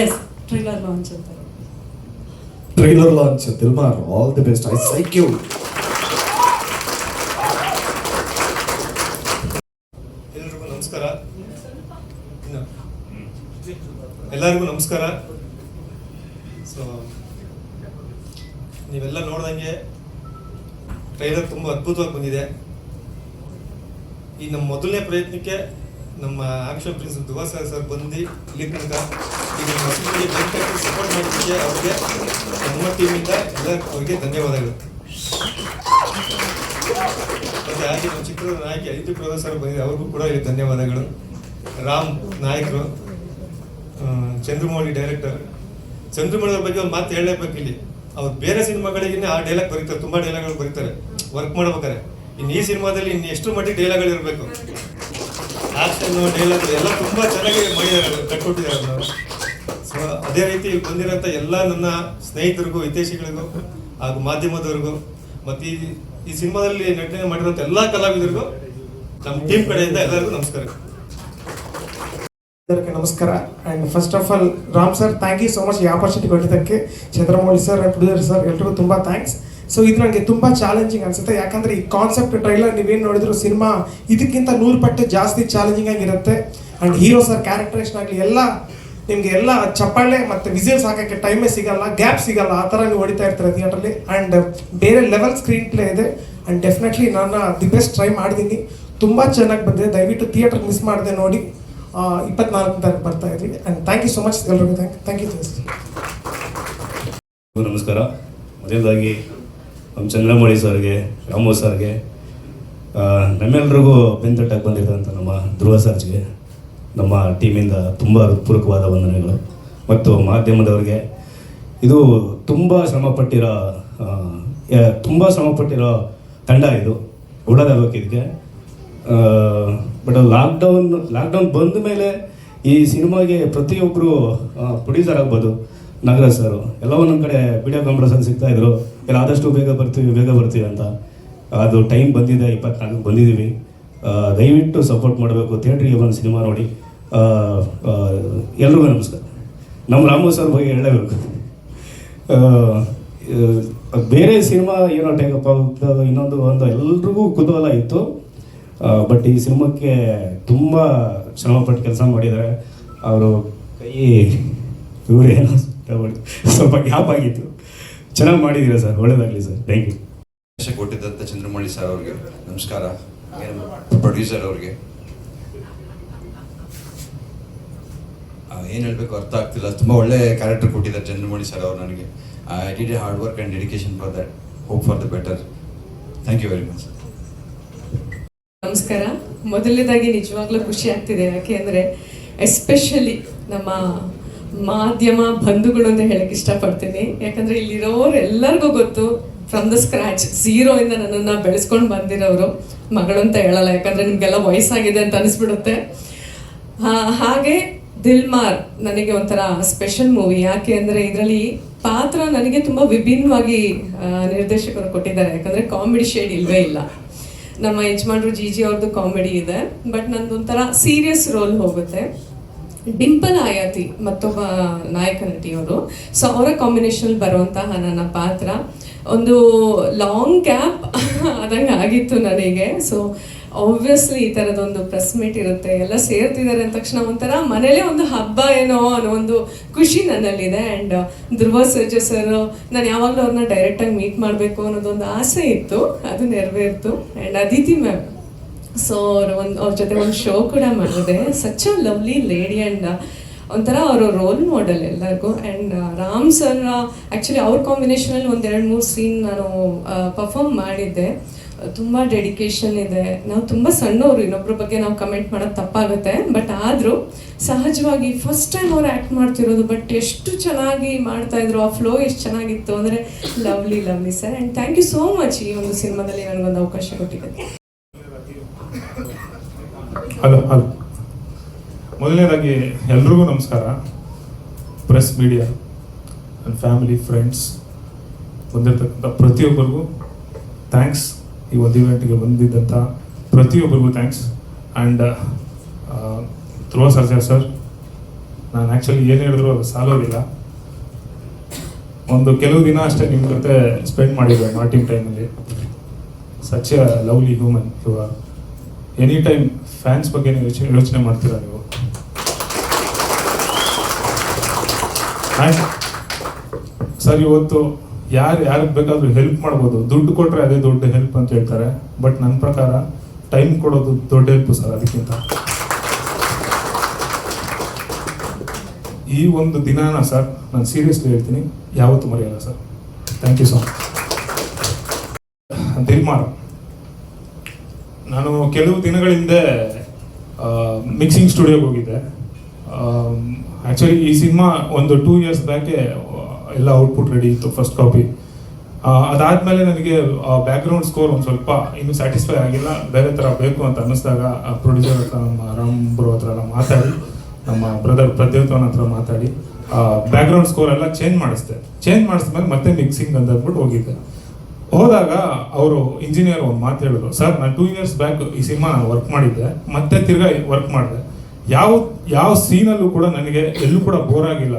S trailer launch ಅಂತ. Trailer launch Dilmar all the best I psych you ಎಲ್ಲರಿಗೂ ನಮಸ್ಕಾರ. ಎಲ್ಲರಿಗೂ ನಮಸ್ಕಾರ. ಸೊ ನೀವೆಲ್ಲ ನೋಡ್ದಂಗೆ ಟ್ರೈಲರ್ ತುಂಬ ಅದ್ಭುತವಾಗಿ ಬಂದಿದೆ. ಈ ನಮ್ಮ ಮೊದಲನೇ ಪ್ರಯತ್ನಕ್ಕೆ ನಮ್ಮ action prince Dhruva sir sir ಬಂದು ಇಲ್ಲಿ ತನಕ ಈಗ ಬೆಂಕಿ ಸಪೋರ್ಟ್ ಮಾಡಿದ್ದೆ ಅವ್ರಿಗೆ, ನಮ್ಮ ಟೀಮಿಂದ ಎಲ್ಲ ಅವ್ರಿಗೆ ಧನ್ಯವಾದಗಳು. ಮತ್ತೆ ಹಾಗೆ ನಮ್ಮ ಚಿತ್ರದ ನಾಯಕಿ ಐದು ಪ್ರಭಾ ಸರ್ ಬಂದಿದೆ ಅವ್ರಿಗೂ ಕೂಡ ಇಲ್ಲಿ ಧನ್ಯವಾದಗಳು. ರಾಮ್ ನಾಯಕರು ಚಂದ್ರಮೌಳಿ ಡೈರೆಕ್ಟರ್ ಚಂದ್ರಮೌಳಿ ಅವ್ರ ಬಗ್ಗೆ ಒಂದು ಮಾತು ಹೇಳಲೇಬೇಕು ಇಲ್ಲಿ. ಅವ್ರು ಬೇರೆ ಸಿನಿಮಾಗಳಿಗೆ ಆ ಡೈಲಾಗ್ ಬರೀತಾರೆ, ತುಂಬ ಡೈಲಾಗ್ಗಳು ಬರೀತಾರೆ. ವರ್ಕ್ ಮಾಡ್ಬೇಕಾರೆ ಇನ್ನು ಈ ಸಿನಿಮಾದಲ್ಲಿ ಇನ್ನು ಎಷ್ಟು ಮಟ್ಟಿಗೆ ಡೈಲಾಗ್ಗಳು ಇರಬೇಕು ಆಕ್ಷನ್ ಡೈಲಾಗ್ ಎಲ್ಲ ತುಂಬ ಚೆನ್ನಾಗಿ ಮಾಡಿದ್ದಾರೆ ತಕ್ಕೊಟ್ಟಿದ್ದಾರೆ ನಾವು ಸೊ ಅದೇ ರೀತಿ ಬಂದಿರೋಂಥ ಎಲ್ಲ ನನ್ನ ಸ್ನೇಹಿತರಿಗೂ, ಹಿತೈಷಿಗಳಿಗೂ ಹಾಗೂ ಮಾಧ್ಯಮದವರಿಗೂ, ಮತ್ತು ಈ ಈ ಸಿನಿಮಾದಲ್ಲಿ ನಟನೆ ಮಾಡಿರೋಂಥ ಎಲ್ಲ ಕಲಾವಿದರಿಗೂ ನಮ್ಮ ಟೀಮ್ ಕಡೆಯಿಂದ ಎಲ್ಲರಿಗೂ ನಮಸ್ಕಾರ. ಎಲ್ಲರಿಗೂ ನಮಸ್ಕಾರ. And first of all Ram sir thank you so much ಈ ಆಪರ್ಚುನಿಟಿ ಕೊಟ್ಟಿದ್ದಕ್ಕೆ. Chandramouli sir and producer sir, ಎಲ್ರಿಗೂ ತುಂಬ ಥ್ಯಾಂಕ್ಸ್ ಸೊ ಇದು ನನಗೆ ತುಂಬ ಚಾಲೆಂಜಿಂಗ್ ಅನ್ಸುತ್ತೆ. ಯಾಕಂದ್ರೆ ಈ ಕಾನ್ಸೆಪ್ಟ್ ಟ್ರೈಲರ್ ನೀವೇನು ನೋಡಿದ್ರು ಸಿನಿಮಾ ಇದಕ್ಕಿಂತ ನೂರು ಪಟ್ಟು ಜಾಸ್ತಿ ಚಾಲೆಂಜಿಂಗ್ ಆಗಿರುತ್ತೆ. ಅಂಡ್ ಹೀರೋ ಸರ್ ಕ್ಯಾರೆಕ್ಟರೇಷನ್ ಆಗಲಿ ಎಲ್ಲ ನಿಮಗೆ ಎಲ್ಲ ಚಪ್ಪಾಳೆ ಮತ್ತು ವಿಸಿಲ್ಸ್ ಹಾಕೋಕ್ಕೆ ಟೈಮೇ ಸಿಗಲ್ಲ ಗ್ಯಾಪ್ ಸಿಗಲ್ಲ. ಆ ಥರ ನೀವು ಹೊಡಿತಾ ಇರ್ತಾರೆ ಥಿಯೇಟ್ರಲ್ಲಿ ಆ್ಯಂಡ್ ಬೇರೆ ಲೆವೆಲ್ ಸ್ಕ್ರೀನ್ ಪ್ಲೇ ಇದೆ. ಆ್ಯಂಡ್ ಡೆಫಿನೆಟ್ಲಿ ನಾನು ದಿ ಬೆಸ್ಟ್ ಟ್ರೈ ಮಾಡಿದ್ದೀನಿ. ತುಂಬ ಚೆನ್ನಾಗಿ ಬಂದಿದೆ. ದಯವಿಟ್ಟು ಥಿಯೇಟರ್ ಮಿಸ್ ಮಾಡದೆ ನೋಡಿ. ಇಪ್ಪತ್ನಾಲ್ಕು ತಾರೀಕು ಬರ್ತಾ ಇದ್ರಿ and thank you so much ಎಲ್ಲರಿಗೂ ಥ್ಯಾಂಕ್ ಥ್ಯಾಂಕ್ ಯು ನಮಸ್ಕಾರ. ಮೊದಲದಾಗಿ ನಮ್ಮ ಚಂದ್ರಮೌಳಿ ಸರ್ಗೆ, ರಾಮು ಸರ್ಗೆ ನಮ್ಮೆಲ್ಲರಿಗೂ ಬೆಂತಟ್ಟಾಗಿ ಬಂದಿರೋಂಥ ನಮ್ಮ ಧ್ರುವ ಸರ್ಜ್ಗೆ ನಮ್ಮ ಟೀಮಿಂದ ತುಂಬ ಹೃತ್ಪೂರ್ವಕವಾದ ವಂದನೆಗಳು. ಮತ್ತು ಮಾಧ್ಯಮದವ್ರಿಗೆ ಇದು ತುಂಬ ಶ್ರಮಪಟ್ಟಿರೋ ತುಂಬ ಶ್ರಮಪಟ್ಟಿರೋ ತಂಡ ಇದು. ಓಡೋದಾಗಬೇಕು ಇದಕ್ಕೆ. ಬಟ್ ಲಾಕ್ಡೌನ್ ಲಾಕ್ಡೌನ್ ಬಂದ ಮೇಲೆ ಈ ಸಿನಿಮಾಗೆ ಪ್ರತಿಯೊಬ್ಬರು ಪ್ರೊಡ್ಯೂಸರ್ ಆಗ್ಬೋದು ನಾಗರಾಜ್ ಸರ್ ಎಲ್ಲ ಒಂದೊಂದು ಕಡೆ ವಿಡಿಯೋ ಕಾನ್ಫರೆನ್ಸಲ್ಲಿ ಸಿಗ್ತಾ ಇದ್ರು. ಇಲ್ಲ ಆದಷ್ಟು ಬೇಗ ಬರ್ತೀವಿ ಬೇಗ ಬರ್ತೀವಿ ಅಂತ. ಅದು ಟೈಮ್ ಬಂದಿದೆ ಇಪ್ಪತ್ನಾಲ್ಕು ಬಂದಿದ್ದೀವಿ. ದಯವಿಟ್ಟು ಸಪೋರ್ಟ್ ಮಾಡಬೇಕು. ಥಿಯೇಟ್ರಿಗೆ ಬಂದು ಸಿನಿಮಾ ನೋಡಿ. ಎಲ್ರಿಗೂ ನಮಸ್ಕಾರ. ನಮ್ಮ ರಾಮು ಸರ್ ಬಗ್ಗೆ ಆ, ಬೇರೆ ಸಿನಿಮಾ ಏನೋ ಟೇಕಪ್ ಆಗುತ್ತೆ ಇನ್ನೊಂದು ಒಂದು ಎಲ್ರಿಗೂ ಕುತೂಹಲ ಇತ್ತು. ಬಟ್ ಈ ಸಿನಿಮಾಕ್ಕೆ ತುಂಬ ಶ್ರಮಪಟ್ಟು ಕೆಲಸ ಮಾಡಿದ್ದಾರೆ. ಅವರು ಕೈ ಇವರೇನೋ ಸ್ವಲ್ಪ ಗ್ಯಾಪ್ ಆಗಿತ್ತು. ಚೆನ್ನಾಗಿ ಮಾಡಿದ್ದೀರಾ ಸರ್? ಒಳ್ಳೇದಾಗಲಿ ಸರ್. ಥ್ಯಾಂಕ್ ಯು ಅವಕಾಶ ಕೊಟ್ಟಿದ್ದಂಥ ಚಂದ್ರಮೌಳಿ ಸರ್ ಅವ್ರಿಗೆ ನಮಸ್ಕಾರ. ಪ್ರೊಡ್ಯೂಸರ್ ಅವ್ರಿಗೆ. ಏನು ಹೇಳಬೇಕು ಅರ್ಥ ಆಗ್ತಿಲ್ಲ. ತುಂಬ ಒಳ್ಳೆ ಕ್ಯಾರೆಕ್ಟರ್ ಕೊಟ್ಟಿದ್ದಾರೆ ಚಂದ್ರಮೌಳಿ ಸರ್ ಅವ್ರು ನನಗೆ. I did a hard work and dedication for that hope for the better thank you very much ನಮಸ್ಕಾರ. ಮೊದಲನೇದಾಗಿ ನಿಜವಾಗ್ಲೂ ಖುಷಿ ಆಗ್ತಿದೆ. ಯಾಕೆ ಅಂದರೆ ಎಸ್ಪೆಷಲಿ ನಮ್ಮ ಮಾಧ್ಯಮ ಬಂಧುಗಳು ಅಂತ ಹೇಳಕ್ಕೆ ಇಷ್ಟಪಡ್ತೀನಿ. ಯಾಕಂದ್ರೆ ಇಲ್ಲಿರೋರು ಎಲ್ಲರಿಗೂ ಗೊತ್ತು ಫ್ರಮ್ ದ ಸ್ಕ್ರಾಚ್ ಝೀರೋ ಇಂದ ನನ್ನನ್ನ ಬೆಳೆಸ್ಕೊಂಡು ಬಂದಿರೋರು ಮಗಳು ಅಂತ ಹೇಳಲ್ಲ. ಯಾಕಂದ್ರೆ ನಿಮಗೆಲ್ಲ ವಯಸ್ಸಾಗಿದೆ ಅಂತ ಅನಿಸ್ಬಿಡುತ್ತೆ. ಹಾಗೆ ದಿಲ್ಮಾರ್ ನನಗೆ ಒಂಥರ ಸ್ಪೆಷಲ್ ಮೂವಿ ಯಾಕೆ ಅಂದರೆ ಇದರಲ್ಲಿ ಪಾತ್ರ ನನಗೆ ತುಂಬ ವಿಭಿನ್ನವಾಗಿ ನಿರ್ದೇಶಕರು ಕೊಟ್ಟಿದ್ದಾರೆ. ಯಾಕಂದರೆ ಕಾಮಿಡಿ ಶೇಡ್ ಇಲ್ವೇ ಇಲ್ಲ. ನಮ್ಮ ಯಜಮಾನ್ರು ಜಿ ಜಿ ಅವ್ರದ್ದು ಕಾಮಿಡಿ ಇದೆ. ಬಟ್ ನಂದೊಂಥರ ಸೀರಿಯಸ್ ರೋಲ್ ಹೋಗುತ್ತೆ. ಡಿಂಪಲ್ ಆಯಾತಿ ಮತ್ತೊಬ್ಬ ನಾಯಕ ನಟಿಯವರು ಸೊ ಅವರ ಕಾಂಬಿನೇಷನ್ ಬರುವಂತಹ ನನ್ನ ಪಾತ್ರ. ಒಂದು ಲಾಂಗ್ ಗ್ಯಾಪ್ ಆದಂಗೆ ಆಗಿತ್ತು ನನಗೆ. ಸೊ ಆಬ್ವಿಯಸ್ಲಿ ಈ ಥರದೊಂದು ಪ್ರೆಸ್ ಮೀಟ್ ಇರುತ್ತೆ. ಎಲ್ಲ ಸೇರ್ತಿದ್ದಾರೆ ಅಂದ ತಕ್ಷಣ ಒಂಥರ ಮನೇಲೇ ಒಂದು ಹಬ್ಬ ಏನೋ ಅನ್ನೋ ಒಂದು ಖುಷಿ ನನ್ನಲ್ಲಿದೆ. ಆ್ಯಂಡ್ ಧ್ರುವ ಸರ್ಜೆ ಸರ್ ನಾನು ಯಾವಾಗಲೂ ಅವ್ರನ್ನ ಡೈರೆಕ್ಟಾಗಿ ಮೀಟ್ ಮಾಡಬೇಕು ಅನ್ನೋದೊಂದು ಆಸೆ ಇತ್ತು. ಅದು ನೆರವೇರ್ತು. ಆ್ಯಂಡ್ ಅದಿತಿ ಮ್ಯಾಮ್ ಸೊ ಅವ್ರು ಒಂದು ಅವ್ರ ಜೊತೆ ಒಂದು ಶೋ ಕೂಡ ಮಾಡಿದೆ. Such a lovely lady and ಒಂಥರ ಅವರ ರೋಲ್ ಮಾಡೆಲ್ ಎಲ್ಲರಿಗೂ. ಆ್ಯಂಡ್ ರಾಮ್ ಸರ್ ಆ್ಯಕ್ಚುಲಿ ಅವ್ರ ಕಾಂಬಿನೇಷನಲ್ಲಿ ಒಂದೆರಡು ಮೂರು ಸೀನ್ ನಾನು ಪರ್ಫಾರ್ಮ್ ಮಾಡಿದ್ದೆ. ತುಂಬ ಡೆಡಿಕೇಶನ್ ಇದೆ. ನಾವು ತುಂಬ ಸಣ್ಣವರು ಇನ್ನೊಬ್ಬರ ಬಗ್ಗೆ ನಾವು ಕಮೆಂಟ್ ಮಾಡೋದು ತಪ್ಪಾಗುತ್ತೆ. ಬಟ್ ಆದರೂ ಸಹಜವಾಗಿ ಫಸ್ಟ್ ಟೈಮ್ ಅವ್ರು ಆ್ಯಕ್ಟ್ ಮಾಡ್ತಿರೋದು ಬಟ್ ಎಷ್ಟು ಚೆನ್ನಾಗಿ ಮಾಡ್ತಾ ಇದ್ರು, ಆ ಫ್ಲೋ ಎಷ್ಟು ಚೆನ್ನಾಗಿತ್ತು ಅಂದರೆ lovely lovely sir and thank you so much ಈ ಒಂದು ಸಿನಿಮಾದಲ್ಲಿ ನನಗೊಂದು ಅವಕಾಶ ಕೊಟ್ಟಿದ್ದಕ್ಕೆ. Hello hello. ಮೊದಲನೇದಾಗಿ ಎಲ್ರಿಗೂ ನಮಸ್ಕಾರ. ಪ್ರೆಸ್ ಮೀಡಿಯಾ ನನ್ನ ಫ್ಯಾಮಿಲಿ ಫ್ರೆಂಡ್ಸ್ ಬಂದಿರತಕ್ಕಂಥ ಪ್ರತಿಯೊಬ್ಬರಿಗೂ ಥ್ಯಾಂಕ್ಸ್ ಈ ಒಂದು ಇವೆಂಟ್ಗೆ ಬಂದಿದ್ದಂಥ ಪ್ರತಿಯೊಬ್ಬರಿಗೂ thanks and Dhruva Sarja sir ನಾನು ಆ್ಯಕ್ಚುಲಿ ಏನು ಹೇಳಿದ್ರು ಅದು ಸಾಲೋದಿಲ್ಲ. ಒಂದು ಕೆಲವು ದಿನ ಅಷ್ಟೇ ನಿಮ್ಮ ಜೊತೆ ಸ್ಪೆಂಡ್ ಮಾಡಿದ್ದೆ ನಾಟಿಂಗ್ ಟೈಮಲ್ಲಿ such a lovely human you are any time fans ಬಗ್ಗೆ ನೀವು ಯೋಚನೆ ಯೋಚನೆ ಮಾಡ್ತೀರಾ ನೀವು? ಸರ್ ಇವತ್ತು ಯಾರು ಯಾರಿಗೆ ಬೇಕಾದರೂ ಹೆಲ್ಪ್ ಮಾಡ್ಬೋದು. ದುಡ್ಡು ಕೊಟ್ಟರೆ ಅದೇ ದೊಡ್ಡ ಹೆಲ್ಪ್ ಅಂತ ಹೇಳ್ತಾರೆ. ಬಟ್ ನನ್ನ ಪ್ರಕಾರ ಟೈಮ್ ಕೊಡೋದು ದೊಡ್ಡ ಹೆಲ್ಪ್ ಸರ್ ಅದಕ್ಕಿಂತ. ಈ ಒಂದು ದಿನಾನ ಸರ್ ನಾನು ಸೀರಿಯಸ್ಲಿ ಹೇಳ್ತೀನಿ. ಯಾವತ್ತೂ ಮರೆಯಲ್ಲ sir thank you so much Dilmar ನಾನು ಕೆಲವು ದಿನಗಳ ಹಿಂದೆ ಮಿಕ್ಸಿಂಗ್ ಸ್ಟುಡಿಯೋಗೆ ಹೋಗಿದ್ದೆ. ಆ್ಯಕ್ಚುಲಿ ಈ ಸಿನಿಮಾ ಒಂದು ಟೂ ಇಯರ್ಸ್ ಬ್ಯಾಕೆ ಎಲ್ಲ ಔಟ್ಪುಟ್ ರೆಡಿ ಇತ್ತು ಫಸ್ಟ್ ಕಾಪಿ ಅದಾದಮೇಲೆ ನನಗೆ ಬ್ಯಾಕ್ಗ್ರೌಂಡ್ ಸ್ಕೋರ್ ಒಂದು ಸ್ವಲ್ಪ ಇನ್ನೂ ಸ್ಯಾಟಿಸ್ಫೈ ಆಗಿಲ್ಲ. ಬೇರೆ ಥರ ಬೇಕು ಅಂತ ಅನ್ನಿಸ್ದಾಗ ಪ್ರೊಡ್ಯೂಸರ್ ಹತ್ರ ನಮ್ಮ ರಾಮ್ ಬ್ರೋ ಹತ್ರ ಎಲ್ಲ ಮಾತಾಡಿ, ನಮ್ಮ ಬ್ರದರ್ ಪ್ರದ್ಯೋತ್ವನ್ ಹತ್ರ ಮಾತಾಡಿ ಬ್ಯಾಕ್ಗ್ರೌಂಡ್ ಸ್ಕೋರ್ ಎಲ್ಲ ಚೇಂಜ್ ಮಾಡಿಸ್ದೆ. ಚೇಂಜ್ ಮಾಡಿಸ್ಮೇಲೆ ಮತ್ತೆ ಮಿಕ್ಸಿಂಗ್ ಅಂತ ಅಂದ್ಬಿಟ್ಟು ಹೋಗಿದ್ದೆ. ಹೋದಾಗ ಅವರು ಇಂಜಿನಿಯರ್ ಒಂದು ಮಾತು ಹೇಳಿದ್ರು ಸರ್ ನಾನು ಟೂ ಇಯರ್ಸ್ ಬ್ಯಾಕ್ ಈ ಸಿನಿಮಾ ನಾನು ವರ್ಕ್ ಮಾಡಿದ್ದೆ, ಮತ್ತೆ ತಿರ್ಗಾ ವರ್ಕ್ ಮಾಡಿದೆ. ಯಾವ ಯಾವ ಸೀನಲ್ಲೂ ಕೂಡ ನನಗೆ ಎಲ್ಲೂ ಕೂಡ ಬೋರ್ ಆಗಿಲ್ಲ.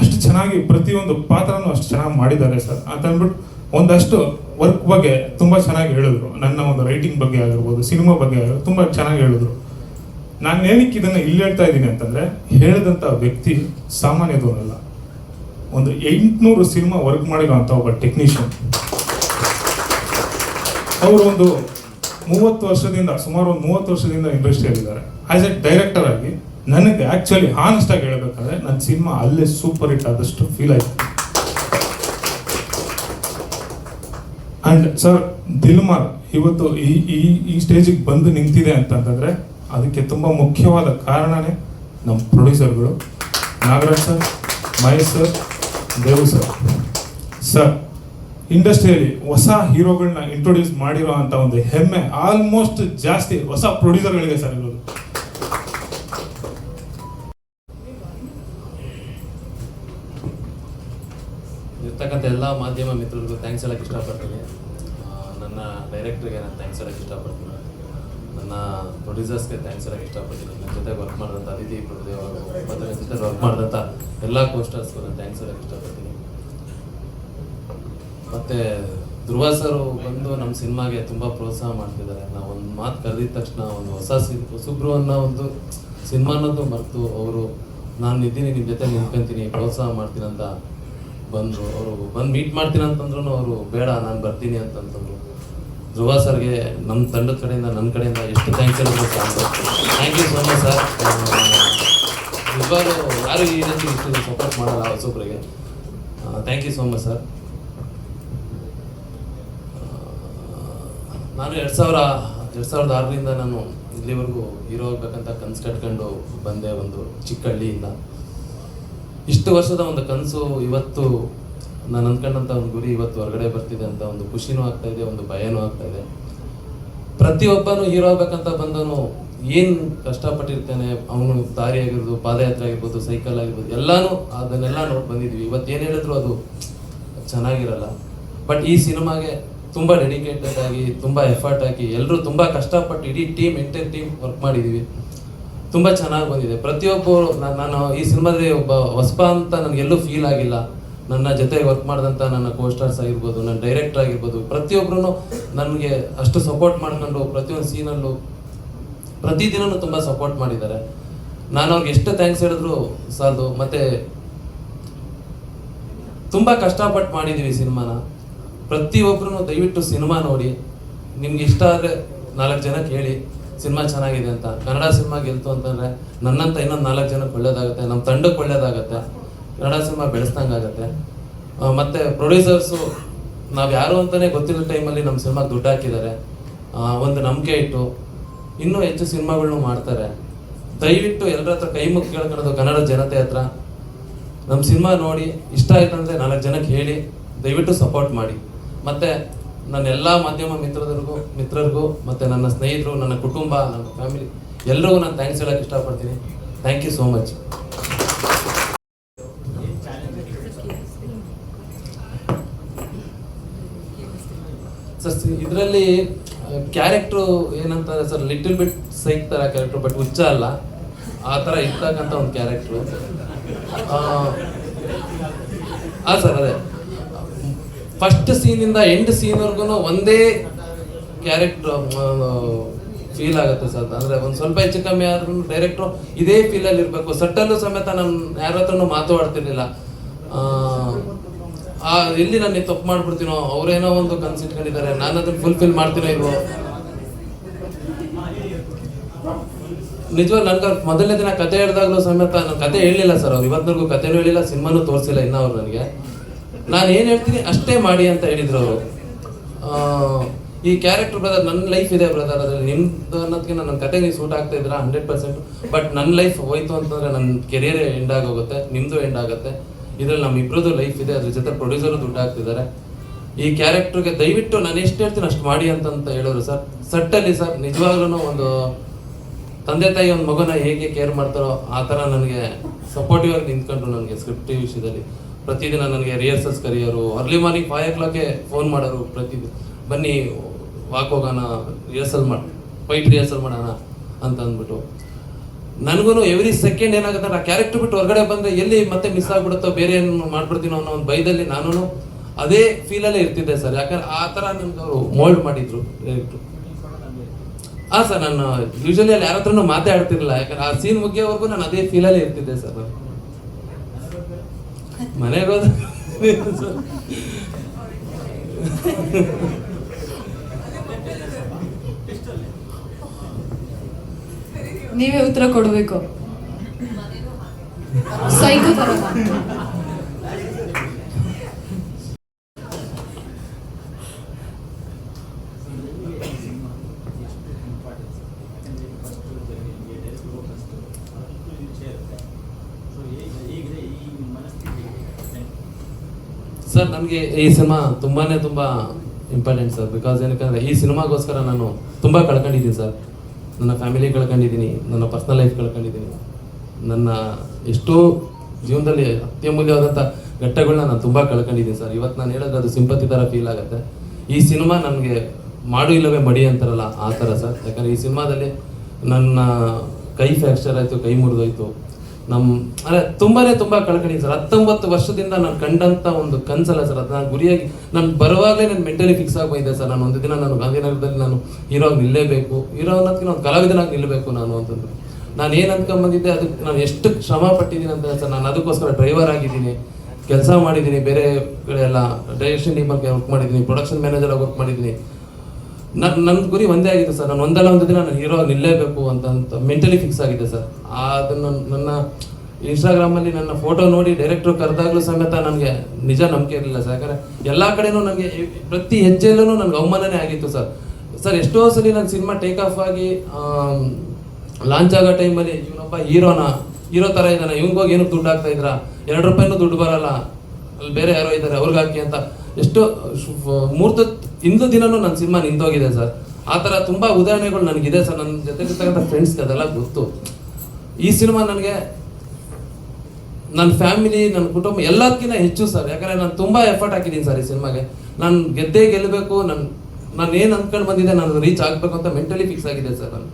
ಅಷ್ಟು ಚೆನ್ನಾಗಿ ಪ್ರತಿಯೊಂದು ಪಾತ್ರನೂ ಅಷ್ಟು ಚೆನ್ನಾಗಿ ಮಾಡಿದ್ದಾರೆ ಸರ್ ಅಂತ ಅಂದ್ಬಿಟ್ಟು ಒಂದಷ್ಟು ವರ್ಕ್ ಬಗ್ಗೆ ತುಂಬ ಚೆನ್ನಾಗಿ ಹೇಳಿದ್ರು. ನನ್ನ ಒಂದು ರೈಟಿಂಗ್ ಬಗ್ಗೆ ಆಗಿರ್ಬೋದು ಸಿನಿಮಾ ಬಗ್ಗೆ ಆಗಿರ್ಬೋದು, ತುಂಬ ಚೆನ್ನಾಗಿ ಹೇಳಿದ್ರು. ನಾನು ಏನಕ್ಕೆ ಇದನ್ನು ಇಲ್ಲಿ ಹೇಳ್ತಾ ಇದ್ದೀನಿ ಅಂತಂದರೆ ಹೇಳಿದಂಥ ವ್ಯಕ್ತಿ ಸಾಮಾನ್ಯದವನಲ್ಲ. ಒಂದು ಎಂಟುನೂರು ಸಿನಿಮಾ ವರ್ಕ್ ಮಾಡಿರೋ ಅಂಥ ಒಬ್ಬ ಟೆಕ್ನಿಷಿಯನ್ ಅವರು ಒಂದು ಮೂವತ್ತು ವರ್ಷದಿಂದ ಸುಮಾರು ಒಂದು ಮೂವತ್ತು ವರ್ಷದಿಂದ ಇಂಡಸ್ಟ್ರಿಯಲ್ಲಿದ್ದಾರೆ ಆ್ಯಸ್ ಎ ಡೈರೆಕ್ಟರ್ ಆಗಿ ನನಗೆ ಆ್ಯಕ್ಚುಲಿ ಆಗಿ ಹೇಳಬೇಕಾದ್ರೆ ನನ್ನ ಸಿನಿಮಾ ಅಲ್ಲೇ ಸೂಪರ್ ಹಿಟ್ ಆದಷ್ಟು ಫೀಲ್ ಆಯಿತು. ಆ್ಯಂಡ್ ಸರ್ ದಿಲ್ಮಾರ್ ಇವತ್ತು ಈ ಈ ಈ ಸ್ಟೇಜಿಗೆ ಬಂದು ನಿಂತಿದೆ ಅಂತಂದರೆ ಅದಕ್ಕೆ ತುಂಬ ಮುಖ್ಯವಾದ ಕಾರಣನೇ ನಮ್ಮ ಪ್ರೊಡ್ಯೂಸರ್ಗಳು Nagaraj sir Mahesh sir Devu sir sir ಇಂಡಸ್ಟ್ರಿಯಲ್ಲಿ ಹೊಸ ಹೀರೋಗಳನ್ನ ಇಂಟ್ರೊಡ್ಯೂಸ್ ಮಾಡಿರೋ ಅಂತ ಒಂದು ಹೆಮ್ಮೆ ಆಲ್ಮೋಸ್ಟ್ ಜಾಸ್ತಿ ಹೊಸ ಪ್ರೊಡ್ಯೂಸರ್ಗಳಿಗೆ ಸರ್ ಇರೋದು. ಇರ್ತಕ್ಕಂಥ ಎಲ್ಲ ಮಾಧ್ಯಮ ಮಿತ್ರರಿಗೂ ಥ್ಯಾಂಕ್ಸ್ ಹೇಳಕ್ಕೆ ಇಷ್ಟಪಡ್ತೀನಿ. ನನ್ನ ಡೈರೆಕ್ಟ್ರಿಗೆ ನಾನು ಥ್ಯಾಂಕ್ಸ್ ಹೇಳಕ್ಕೆ ಇಷ್ಟಪಡ್ತೀನಿ. ನನ್ನ ಪ್ರೊಡ್ಯೂಸರ್ಸ್ಗೆ ಥ್ಯಾಂಕ್ಸ್ ಹೇಳಕ್ಕೆ ಇಷ್ಟಪಡ್ತೀನಿ. ನನ್ನ ಜೊತೆ ವರ್ಕ್ ಮಾಡಿದಂಥ ಅತಿಥಿ ನನ್ನ ಜೊತೆ ವರ್ಕ್ ಮಾಡಿದಂಥ ಎಲ್ಲ ಕೋಸ್ಟರ್ಸ್ಗೂ ನಾನು ಥ್ಯಾಂಕ್ಸ್ ಹೇಳಕ್ಕೆ ಇಷ್ಟಪಡ್ತೀನಿ. ಮತ್ತು ಧ್ರುವ ಸರ್ ಬಂದು ನಮ್ಮ ಸಿನಿಮಾಗೆ ತುಂಬ ಪ್ರೋತ್ಸಾಹ ಮಾಡ್ತಿದ್ದಾರೆ. ನಾವು ಒಂದು ಮಾತು ಕರೆದಿದ ತಕ್ಷಣ ಒಂದು ಹೊಸ ಸಿ ಹೊಸಬ್ರು ಅನ್ನೋ ಒಂದು ಸಿನಿಮಾ ಅನ್ನೋದು ಮರೆತು ಅವರು, ನಾನು ಇದ್ದೀನಿ ನಿಮ್ಮ ಜೊತೆ ನಿಂತ್ಕೊಂತೀನಿ, ಪ್ರೋತ್ಸಾಹ ಮಾಡ್ತೀನಿ ಅಂತ ಬಂದರು. ಅವರು ಬಂದು ಮೀಟ್ ಮಾಡ್ತೀನಿ ಅಂತಂದ್ರು ಅವರು, ಬೇಡ, ನಾನು ಬರ್ತೀನಿ ಅಂತಂತಂದರು. ಧ್ರುವ ಸರ್ಗೆ ನಮ್ಮ ತಂಡದ ಕಡೆಯಿಂದ ನನ್ನ ಕಡೆಯಿಂದ ಎಷ್ಟು ಥ್ಯಾಂಕ್ಸ್ ಹೇಳಿದ್ರು thank you so much sir ನಿಜವಾಗ್ಲೂ ಯಾರು ಈ ರೀತಿ ಇಷ್ಟು ಸಪೋರ್ಟ್ ಮಾಡಲ್ಲ ಹೊಸೊಬ್ಬರಿಗೆ thank you so much sir ನಾನು ಎರಡು ಸಾವಿರ, ಎರಡು ಸಾವಿರದ ಆರರಿಂದ ನಾನು ಇಲ್ಲಿವರೆಗೂ ಹೀರೋ ಆಗಬೇಕಂತ ಕನಸು ಕಟ್ಕೊಂಡು ಬಂದೆ ಒಂದು ಚಿಕ್ಕ ಹಳ್ಳಿಯಿಂದ. ಇಷ್ಟು ವರ್ಷದ ಒಂದು ಕನಸು, ಇವತ್ತು ನಾನು ಅಂದ್ಕೊಂಡಂಥ ಒಂದು ಗುರಿ ಇವತ್ತು ಹೊರಗಡೆ ಬರ್ತಿದೆ ಅಂತ ಒಂದು ಖುಷಿನೂ ಆಗ್ತಾ ಇದೆ, ಒಂದು ಭಯನೂ ಆಗ್ತಾ ಇದೆ. ಪ್ರತಿಯೊಬ್ಬನು ಹೀರೋ ಆಗ್ಬೇಕಂತ ಬಂದನು ಏನು ಕಷ್ಟಪಟ್ಟಿರ್ತಾನೆ, ಅವನು ದಾರಿ ಆಗಿರ್ಬೋದು, ಪಾದಯಾತ್ರೆ ಆಗಿರ್ಬೋದು, ಸೈಕಲ್ ಆಗಿರ್ಬೋದು, ಎಲ್ಲಾನು ಅದನ್ನೆಲ್ಲ ನೋಡಿ ಬಂದಿದ್ವಿ. ಇವತ್ತು ಏನು ಹೇಳಿದ್ರು ಅದು ಚೆನ್ನಾಗಿರಲ್ಲ. ಬಟ್ ಈ ಸಿನಿಮಾಗೆ ತುಂಬ ಡೆಡಿಕೇಟೆಡ್ ಆಗಿ, ತುಂಬ ಎಫರ್ಟ್ ಹಾಕಿ ಎಲ್ಲರೂ ತುಂಬ ಕಷ್ಟಪಟ್ಟು ಇಡೀ ಟೀಮ್ ಎಂಟೈರ್ ಟೀಮ್ ವರ್ಕ್ ಮಾಡಿದ್ದೀವಿ ತುಂಬ ಚೆನ್ನಾಗಿ ಬಂದಿದೆ. ಪ್ರತಿಯೊಬ್ಬರು ನಾನು ಈ ಸಿನಿಮಾದಲ್ಲಿ ಒಬ್ಬ ಹೊಸಬ ಅಂತ ನನಗೆಲ್ಲೂ ಫೀಲ್ ಆಗಿಲ್ಲ. ನನ್ನ ಜೊತೆ ವರ್ಕ್ ಮಾಡಿದಂಥ ನನ್ನ ಕೋಸ್ಟರ್ಸ್ ಆಗಿರ್ಬೋದು, ನನ್ನ ಡೈರೆಕ್ಟರ್ ಆಗಿರ್ಬೋದು ಪ್ರತಿಯೊಬ್ಬರೂ ನನಗೆ ಅಷ್ಟು ಸಪೋರ್ಟ್ ಮಾಡ್ಕೊಂಡು ಪ್ರತಿಯೊಂದು ಸೀನಲ್ಲೂ ಪ್ರತಿದಿನವೂ ತುಂಬ ಸಪೋರ್ಟ್ ಮಾಡಿದ್ದಾರೆ. ನಾನು ಅವ್ರಿಗೆ ಎಷ್ಟು ಥ್ಯಾಂಕ್ಸ್ ಹೇಳಿದ್ರು ಸಾಲದು ಮತ್ತು ತುಂಬ ಕಷ್ಟಪಟ್ಟು ಮಾಡಿದ್ದೀವಿ ಸಿನಿಮಾನ. ಪ್ರತಿಯೊಬ್ಬರೂ ದಯವಿಟ್ಟು ಸಿನಿಮಾ ನೋಡಿ. ನಿಮ್ಗೆ ಇಷ್ಟ ಆದರೆ ನಾಲ್ಕು ಜನಕ್ಕೆ ಹೇಳಿ ಸಿನಿಮಾ ಚೆನ್ನಾಗಿದೆ ಅಂತ. ಕನ್ನಡ ಸಿನಿಮಾ ಗೆಲ್ತು ಅಂತಂದರೆ ನನ್ನಂತ ಇನ್ನೊಂದು ನಾಲ್ಕು ಜನಕ್ಕೆ ಒಳ್ಳೇದಾಗುತ್ತೆ ನಮ್ಮ ತಂಡಕ್ಕೆ ಒಳ್ಳೇದಾಗುತ್ತೆ. ಕನ್ನಡ ಸಿನಿಮಾ ಬೆಳೆಸ್ದಂಗಾಗತ್ತೆ ಮತ್ತು ಪ್ರೊಡ್ಯೂಸರ್ಸು, ನಾವು ಯಾರು ಅಂತಲೇ ಗೊತ್ತಿರೋ ಟೈಮಲ್ಲಿ ನಮ್ಮ ಸಿನಿಮಾಗೆ ದುಡ್ಡು ಹಾಕಿದ್ದಾರೆ ಒಂದು ನಂಬಿಕೆ ಇಟ್ಟು ಇನ್ನೂ ಹೆಚ್ಚು ಸಿನಿಮಾಗಳನ್ನು ಮಾಡ್ತಾರೆ. ದಯವಿಟ್ಟು ಎಲ್ಲರ ಹತ್ರ ಕೈ ಮುಗಿ ಕೇಳ್ಕೊಳ್ಳೋದು ಕನ್ನಡ ಜನತೆ ಹತ್ರ. ನಮ್ಮ ಸಿನಿಮಾ ನೋಡಿ, ಇಷ್ಟ ಆಯ್ತು ಅಂದರೆ ನಾಲ್ಕು ಜನಕ್ಕೆ ಹೇಳಿ, ದಯವಿಟ್ಟು ಸಪೋರ್ಟ್ ಮಾಡಿ. ಮತ್ತು ನನ್ನ ಎಲ್ಲ ಮಾಧ್ಯಮ ಮಿತ್ರರಿಗೂ ಮಿತ್ರರಿಗೂ, ಮತ್ತು ನನ್ನ ಸ್ನೇಹಿತರು, ನನ್ನ ಕುಟುಂಬ, ನನ್ನ ಫ್ಯಾಮಿಲಿ ಎಲ್ಲರಿಗೂ ನಾನು ಥ್ಯಾಂಕ್ಸ್ ಹೇಳೋಕ್ಕೆ ಇಷ್ಟಪಡ್ತೀನಿ. Thank you so much sir ಇದರಲ್ಲಿ ಕ್ಯಾರೆಕ್ಟ್ರು ಏನಂತಾರೆ ಸರ್ ಲಿಟಲ್ ಬಿಟ್ ಸೈಕ್ ಥರ ಕ್ಯಾರೆಕ್ಟ್ರು ಬಟ್ ಹುಚ್ಚ ಅಲ್ಲ. ಆ ಥರ ಇರ್ತಕ್ಕಂಥ ಒಂದು ಕ್ಯಾರೆಕ್ಟ್ರು ಹಾಂ ಸರ್, ಅದೇ. ಫಸ್ಟ್ ಸೀನಿಂದ ಎಂಡ್ ಸೀನ್ವರೆಗೂ ಒಂದೇ ಕ್ಯಾರೆಕ್ಟರ್ ಫೀಲ್ ಆಗುತ್ತೆ ಸರ್. ಅಂದರೆ ಒಂದು ಸ್ವಲ್ಪ ಹೆಚ್ಚು ಕಮ್ಮಿ ಆದ್ರೂ ಡೈರೆಕ್ಟ್ರು ಇದೇ ಫೀಲಲ್ಲಿ ಇರಬೇಕು. ಸಟ್ಟಲ್ಲೂ ಸಮೇತ ನಾನು ಯಾರ ಹತ್ರನೂ ಮಾತಾಡ್ತಿರ್ಲಿಲ್ಲ. ಆ, ಎಲ್ಲಿ ನಾನು ತಪ್ಪು ಮಾಡ್ಬಿಡ್ತೀನೋ ಅವ್ರೇನೋ ಒಂದು ಕನ್ಸಿಟ್ಕೊಂಡಿದ್ದಾರೆ ನಾನು ಅದನ್ನ ಫುಲ್ಫಿಲ್ ಮಾಡ್ತೀನೋ ಇಲ್ವೋ? ನಿಜವಾಗ್ ನನ್ಗೆ ಮೊದಲನೇ ದಿನ ಕತೆ ಹೇಳಿದಾಗಲೂ ಸಮೇತ ನಾನು ಕತೆ ಹೇಳಿಲ್ಲ ಸರ್. ಅವ್ರು ಇವತ್ತಿನವರೆಗೂ ಕತೆನೂ ಹೇಳಿಲ್ಲ ಸಿನಿಮಾನೂ ತೋರಿಸಿಲ್ಲ ಇನ್ನೂ ಅವ್ರು ನನಗೆ. ನಾನು ಏನು ಹೇಳ್ತೀನಿ, ಅಷ್ಟೇ ಮಾಡಿ ಅಂತ ಹೇಳಿದ್ರು ಅವರು. ಈ ಕ್ಯಾರೆಕ್ಟರ್ ಬ್ರದರ್ ನನ್ನ ಲೈಫ್ ಇದೆ ಬ್ರದರ್ ಅದರಲ್ಲಿ ನಿಮ್ದು ಅನ್ನೋದಕ್ಕೆ ನನ್ನ ಕತೆ ನೀವು ಸೂಟ್ ಆಗ್ತಾ ಇದ್ದೀರಾ? ಹಂಡ್ರೆಡ್ ಪರ್ಸೆಂಟ್ ಬಟ್ ನನ್ನ ಲೈಫ್ ಹೋಯ್ತು ಅಂತಂದ್ರೆ ನನ್ನ ಕೆರಿಯರ್ ಎಂಡ್ ಆಗೋಗುತ್ತೆ ನಿಮ್ಮದು ಎಂಡ್ ಆಗುತ್ತೆ. ಇದ್ರಲ್ಲಿ ನಮ್ಮ ಇಬ್ಬರದ್ದು ಲೈಫ್ ಇದೆ, ಅದ್ರ ಜೊತೆ ಪ್ರೊಡ್ಯೂಸರು ದುಡ್ಡು ಹಾಕ್ತಿದ್ದಾರೆ. ಈ ಕ್ಯಾರೆಕ್ಟರ್ಗೆ ದಯವಿಟ್ಟು ನಾನು ಎಷ್ಟು ಹೇಳ್ತೀನಿ, ಅಷ್ಟು ಮಾಡಿ ಅಂತಂತ ಹೇಳೋರು ಸರ್ ಸಟ್ಟಲ್ಲಿ ಸರ್ ನಿಜವಾಗ್ಲೂ ಒಂದು ತಂದೆ ತಾಯಿ ಒಂದು ಮಗುನ ಹೇಗೆ ಕೇರ್ ಮಾಡ್ತಾರೋ ಆ ಥರ ನನಗೆ ಸಪೋರ್ಟಿವ್ ಆಗಿ ನಿಂತ್ಕೊಂಡ್ರು ನನಗೆ ಸ್ಕ್ರಿಪ್ಟ್ ವಿಷಯದಲ್ಲಿ. ಪ್ರತಿದಿನ ನನಗೆ ರಿಹರ್ಸಲ್ಸ್ ಕರೆಯೋರು. ಅರ್ಲಿ ಮಾರ್ನಿಂಗ್ ಫೈವ್ ಓ ಕ್ಲಾಕ್ಗೆ ಫೋನ್ ಮಾಡೋರು ಪ್ರತಿ ಬನ್ನಿ ವಾಕ್ ಹೋಗೋಣ ರಿಹರ್ಸಲ್ ಮಾಡಿ ಫೈಟ್ ರಿಹರ್ಸಲ್ ಮಾಡೋಣ ಅಂತ ಅಂದ್ಬಿಟ್ಟು. ನನಗೂ ಎವ್ರಿ ಸೆಕೆಂಡ್ ಏನಾಗುತ್ತೆ ಆ ಕ್ಯಾರೆಕ್ಟರ್ ಬಿಟ್ಟು ಹೊರಗಡೆ ಬಂದರೆ ಎಲ್ಲಿ ಮತ್ತೆ ಮಿಸ್ ಆಗ್ಬಿಡುತ್ತೋ, ಬೇರೆ ಏನು ಮಾಡ್ಬಿಡ್ತೀನೋ ಅನ್ನೋ ಒಂದು ಭಯದಲ್ಲಿ ನಾನು ಅದೇ ಫೀಲಲ್ಲೇ ಇರ್ತಿದ್ದೆ ಸರ್ ಯಾಕಂದ್ರೆ ಆ ಥರ ನಿಮ್ಗೆ ಅವರು ಮೋಲ್ಡ್ ಮಾಡಿದ್ರು ಡೈರೆಕ್ಟ್ರು ಹಾಂ ಸರ್ ನಾನು ಯೂಶಲಿ ಅಲ್ಲಿ ಯಾರ ಮಾತಾಡ್ತಿರ್ಲಿಲ್ಲ. ಯಾಕಂದ್ರೆ ಆ ಸೀನ್ ಮುಗಿಯೋವರೆಗೂ ನಾನು ಅದೇ ಫೀಲಲ್ಲೇ ಇರ್ತಿದ್ದೆ ಸರ್ ಮನೆಗೆ ಹೋದ ನೀವೇ ಉತ್ತರ ಕೊಡಬೇಕು. ಸೈಕೋ ತರ ಸರ್, ನನಗೆ ಈ ಸಿನಿಮಾ ತುಂಬಾನೇ ತುಂಬ ಇಂಪಾರ್ಟೆಂಟ್ ಸರ್. ಬಿಕಾಸ್ ಏನಕ್ಕಂದ್ರೆ ಈ ಸಿನಿಮಾಗೋಸ್ಕರ ನಾನು ತುಂಬ ಕಳ್ಕೊಂಡಿದ್ದೀನಿ ಸರ್. ನನ್ನ ಫ್ಯಾಮಿಲಿ ಕಳ್ಕೊಂಡಿದ್ದೀನಿ, ನನ್ನ ಪರ್ಸ್ನಲ್ ಲೈಫ್ ಕಳ್ಕೊಂಡಿದ್ದೀನಿ. ನನ್ನ ಎಷ್ಟೋ ಜೀವನದಲ್ಲಿ ಅತ್ಯಮೂಲ್ಯವಾದಂಥ ಘಟ್ಟಗಳನ್ನ ನಾನು ತುಂಬ ಕಳ್ಕೊಂಡಿದ್ದೀನಿ ಸರ್. ಇವತ್ತು ನಾನು ಹೇಳೋದು ಅದು ಸಿಂಪತಿ ಥರ ಫೀಲ್ ಆಗುತ್ತೆ. ಈ ಸಿನಿಮಾ ನನಗೆ ಮಾಡು ಇಲ್ಲವೇ ಮಡಿ ಅಂತಾರಲ್ಲ ಆ ಥರ ಸರ್. ಯಾಕಂದರೆ ಈ ಸಿನಿಮಾದಲ್ಲಿ ನನ್ನ ಕೈ ಫ್ರ್ಯಾಕ್ಚರ್ ಆಯಿತು, ಕೈ ಮುರಿದೋಯ್ತು. ನಮ್ಮ ಅಂದರೆ ತುಂಬಾ ಕಳ್ಕೊಂಡಿದ್ದೀನಿ ಸರ್. ಹತ್ತೊಂಬತ್ತು ವರ್ಷದಿಂದ ನಾನು ಕಂಡಂತ ಒಂದು ಕನ್ಸಲ್ಲ ಸರ್. ಅದು ನಾನು ಗುರಿಯಾಗಿ, ನಾನು ಬರುವಾಗಲೇ ನಾನು ಮೆಂಟಲಿ ಫಿಕ್ಸ್ ಆಗೋಯ್ದೆ ಸರ್. ನಾನು ಒಂದು ದಿನ ನಾನು ಗಾಂಧಿನಗರದಲ್ಲಿ ನಾನು ಹೀರೋ ಆಗಿ ನಿಲ್ಲೇಬೇಕು. ಹೀರೋ ಅನ್ನೋದಕ್ಕೆ ನಾನು ಕಲಾವಿದನಾಗಿ ನಿಲ್ಲಬೇಕು ನಾನು ಅಂತಂದು ನಾನು ಏನು ಅನ್ಕೊಂಬಂದಿದ್ದೆ, ಅದಕ್ಕೆ ನಾನು ಎಷ್ಟು ಶ್ರಮ ಪಟ್ಟಿದ್ದೀನಿ ಅಂತ ಸರ್. ನಾನು ಅದಕ್ಕೋಸ್ಕರ ಡ್ರೈವರ್ ಆಗಿದ್ದೀನಿ. ಕೆಲಸ ಮಾಡಿದ್ದೀನಿ, ಬೇರೆ ಕಡೆ ಎಲ್ಲ ಡೈರೆಕ್ಷನ್ ಟೀಮಲ್ಲಿ ವರ್ಕ್ ಮಾಡಿದ್ದೀನಿ ಪ್ರೊಡಕ್ಷನ್ ಮ್ಯಾನೇಜರ್ ಆಗಿ ವರ್ಕ್ ಮಾಡಿದ್ದೀನಿ. ನನ್ನ ನನ್ನ ಗುರಿ ಒಂದೇ ಆಗಿತ್ತು ಸರ್. ನಾನು ಒಂದಲ್ಲ ಒಂದು ದಿನ ನಾನು ಹೀರೋ ನಿಲ್ಲೇಬೇಕು ಅಂತ ಅಂತ ಮೆಂಟಲಿ ಫಿಕ್ಸ್ ಆಗಿದೆ ಸರ್. ಅದನ್ನು ನನ್ನ ಇನ್ಸ್ಟಾಗ್ರಾಮಲ್ಲಿ ನನ್ನ ಫೋಟೋ ನೋಡಿ ಡೈರೆಕ್ಟ್ರು ಕರೆದಾಗಲೂ ಸಮೇತ ನನಗೆ ನಿಜ ನಂಬಿಕೆ ಇರಲಿಲ್ಲ ಸರ್. ಯಾಕಂದರೆ ಎಲ್ಲ ಕಡೆನೂ ನನಗೆ ಪ್ರತಿ ಹೆಜ್ಜೆಯಲ್ಲೂ ನನಗೆ ಅವಮಾನನೇ ಆಗಿತ್ತು ಸರ್. ಸರ್, ಎಷ್ಟೋ ಸಲ ನನ್ನ ಸಿನಿಮಾ ಟೇಕ್ ಆಫ್ ಆಗಿ ಲಾಂಚ್ ಆಗೋ ಟೈಮಲ್ಲಿ ಇವನೊಬ್ಬ ಹೀರೋನ, ಹೀರೋ ಥರ ಇದ್ದಾನೆ. ಇವಂಗೋಗಿ ಏನಕ್ಕೆ ದುಡ್ಡು ಹಾಕ್ತಾ ಇದ್ರ? ಎರಡು ರೂಪಾಯಿನೂ ದುಡ್ಡು ಬರಲ್ಲ. ಅಲ್ಲಿ ಬೇರೆ ಯಾರೋ ಇದ್ದಾರೆ, ಅವ್ರಿಗೆ ಅಂತ. ಎಷ್ಟು ಮೂರ್ತ ಇಂದು ದಿನನೂ ನನ್ನ ಸಿನಿಮಾ ನಿಂತೋಗಿದೆ ಸರ್. ಆ ಥರ ತುಂಬ ಉದಾಹರಣೆಗಳು ನನಗಿದೆ ಸರ್. ನನ್ನ ಜೊತೆಗಿರ್ತಕ್ಕಂಥ ಫ್ರೆಂಡ್ಸ್ಗೆ ಅದೆಲ್ಲ ಗೊತ್ತು. ಈ ಸಿನಿಮಾ ನನಗೆ ನನ್ನ ಫ್ಯಾಮಿಲಿ ನನ್ನ ಕುಟುಂಬ ಎಲ್ಲದಕ್ಕಿಂತ ಹೆಚ್ಚು ಸರ್. ಯಾಕಂದರೆ ನಾನು ತುಂಬ ಎಫರ್ಟ್ ಹಾಕಿದ್ದೀನಿ ಸರ್ ಈ ಸಿನಿಮಾಗೆ. ನಾನು ಗೆದ್ದೇ ಗೆಲ್ಲಬೇಕು. ನನ್ನ ನಾನು ಏನು ಅಂದ್ಕೊಂಡು ಬಂದಿದ್ದೆ, ನಾನು ರೀಚ್ ಆಗಬೇಕು ಅಂತ ಮೆಂಟಲಿ ಫಿಕ್ಸ್ ಆಗಿದೆ ಸರ್ ನಾನು.